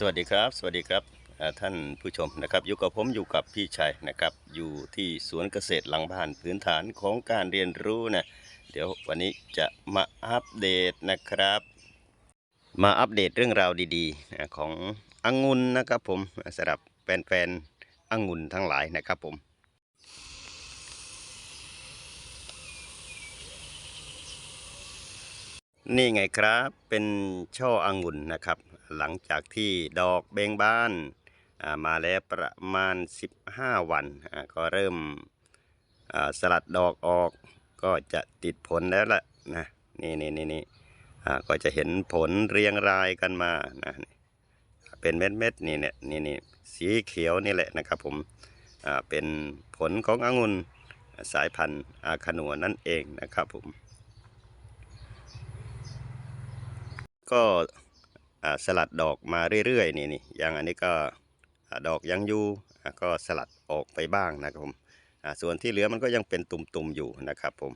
สวัสดีครับ สวัสดีครับท่านผู้ชมนะครับอยู่กับผมอยู่กับพี่ชัยนะครับ อยู่ที่สวนเกษตรหลังบ้านพื้นฐานของการเรียนรู้นะเดี๋ยววันนี้จะมาอัปเดตนะครับ มาอัปเดตเรื่องราวดีๆนะขององุ่นนะครับผมสำหรับแฟนๆองุ่นทั้งหลายนะครับผมนี่ไงครับเป็นช่อองุ่นนะครับ หลังจากที่ดอกเบ่งบานมาแล้วประมาณ 15 วันก็เริ่มสลัดดอกออกก็จะติดผลแล้วล่ะนะนี่นี่นี่นี่ก็จะเห็นผลเรียงรายกันมานะเป็นเม็ดเม็ดนี่เนี่ยนี่นี่สีเขียวนี่แหละนะครับผมเป็นผลขององุ่นสายพันธุ์อาคานัวนั่นเองนะครับผม ก็ สลัดดอกมาเรื่อยๆนี่นี่อย่างอันนี้ก็ดอกยังอยู่ก็สลัดออกไปบ้างนะครับผมส่วนที่เหลือมันก็ยังเป็นตุ่มๆอยู่นะครับผม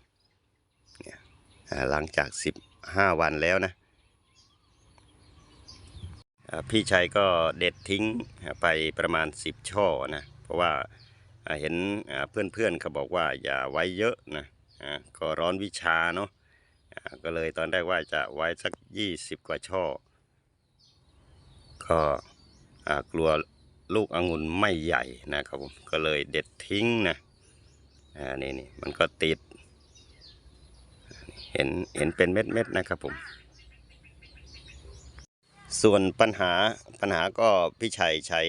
หลังจาก 15 วันแล้วนะพี่ชัยก็เด็ดทิ้งไปประมาณ 10 ช่อนะเพราะว่าเห็นเพื่อนๆเขาบอกว่าอย่าไว้เยอะนะก็ร้อนวิชาเนาะก็เลยตอนแรกว่าจะไว้สักยี่สิบกว่าช่อ ก็กลัวลูกองุ่นไม่ใหญ่นะครับผมก็เลยเด็ดทิ้งนะอ่านี่นี่มันก็ติด เห็นเห็นเป็นเม็ดเม็ดนะครับผม ส่วนปัญหาปัญหาก็พี่ชัยใช้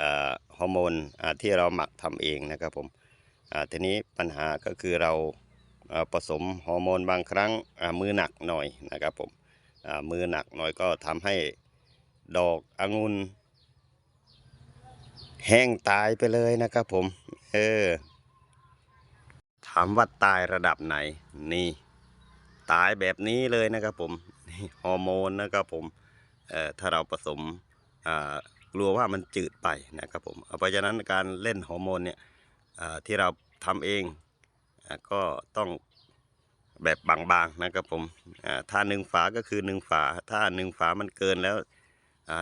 อ่าฮอร์โมนอ่าที่เราหมักทำเองนะครับผมอ่าทีนี้ปัญหาก็คือเราอ่อผสมฮอร์โมนบางครั้งอ่ามือหนักหน่อยนะครับผมอ่ามือหนักหน่อยก็ทำให้ ดอกองุ่นแห้งตายไปเลยนะครับผม เออ ถามว่าตายระดับไหน นี่ ตายแบบนี้เลยนะครับผมนี่ฮอร์โมนนะครับผม เอ่อ ถ้าเราผสม อ่ากลัวว่ามันจืดไปนะครับผม เพราะฉะนั้นการเล่นฮอร์โมนเนี่ยที่เราทำเองอก็ต้องแบบบางๆนะครับผมถ้าหนึ่งฝาก็คือหนึ่งฝา ถ้าหนึ่งฝามันเกินแล้ว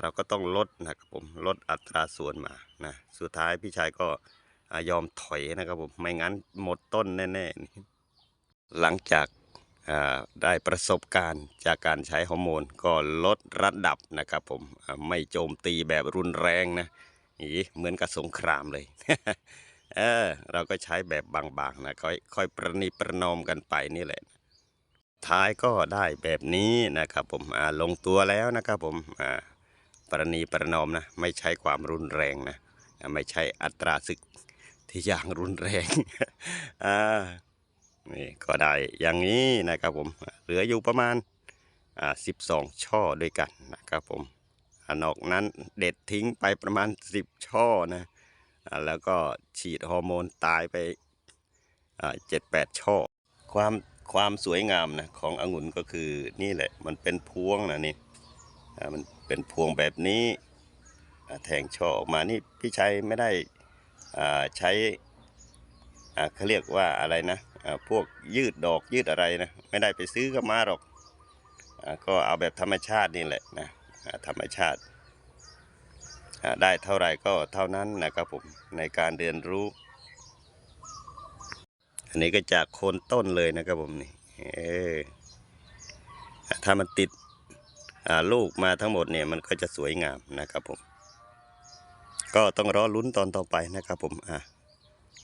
เราก็ต้องลดนะครับผมลดอัตราส่วนมานะสุดท้ายพี่ชายก็อยอมถอยนะครับผมไม่งั้นหมดต้นแน่ๆหลังจากาได้ประสบการณ์จากการใช้ฮอร์โมนก็ลดระดับนะครับผมไม่โจมตีแบบรุนแรงนะอีเหมือนกับสงครามเลยเออเราก็ใช้แบบบางๆนะค่อยค่อยประนีประนอมกันไปนี่แหละ ท้ายก็ได้แบบนี้นะครับผมลงตัวแล้วนะครับผมอ่า ประนีประนอมนะ ไม่ใช้ความรุนแรงนะ ไม่ใช่อัตราศึกที่อย่างรุนแรง อ่า นี่ก็ได้อย่างนี้นะครับผม เหลืออยู่ประมาณ อ่าสิบสองช่อด้วยกันนะครับผมอนอกนั้นเด็ดทิ้งไปประมาณสิบช่อนะอ่าแล้วก็ฉีดฮอร์โมนตายไปเจ็ดแปดช่อ ความความสวยงามนะขององุ่นก็คือนี่แหละมันเป็นพวงนะนี่ มันเป็นพวงแบบนี้แทงช่อออกมานี่พี่ชัยไม่ได้ใช้เขาเรียกว่าอะไรนะพวกยืดดอกยืดอะไรนะไม่ได้ไปซื้อก็มาหรอกอก็เอาแบบธรรมชาตินี่แหละนะธรรมชาติได้เท่าไหร่ก็เท่านั้นนะครับผมในการเรียนรู้ อันนี้ก็จากโคนต้นเลยนะครับผมนี่ถ้ามันติด ลูกมาทั้งหมดเนี่ยมันก็จะสวยงามนะครับผม ก็ต้องรอลุ้นตอนต่อไปนะครับผมอะ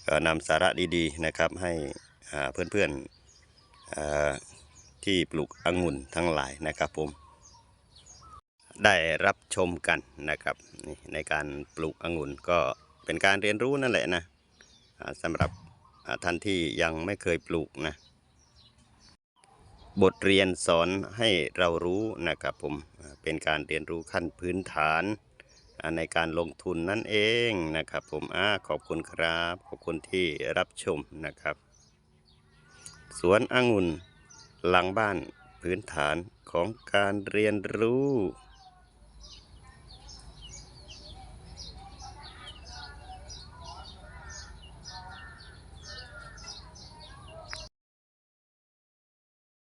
ก็นำสาระดีๆนะครับให้เพื่อนๆที่ปลูกองุ่นทั้งหลายนะครับผม ได้รับชมกันนะครับในการปลูกองุ่นก็เป็นการเรียนรู้นั่นแหละนะสำหรับท่านที่ยังไม่เคยปลูกนะ บทเรียนสอนให้เรารู้นะครับผมเป็นการเรียนรู้ขั้นพื้นฐานในการลงทุนนั่นเองนะครับผมอขอบคุณครับขอบคุณที่รับชมนะครับ สวนองุ่นหลังบ้านพื้นฐานของการเรียนรู้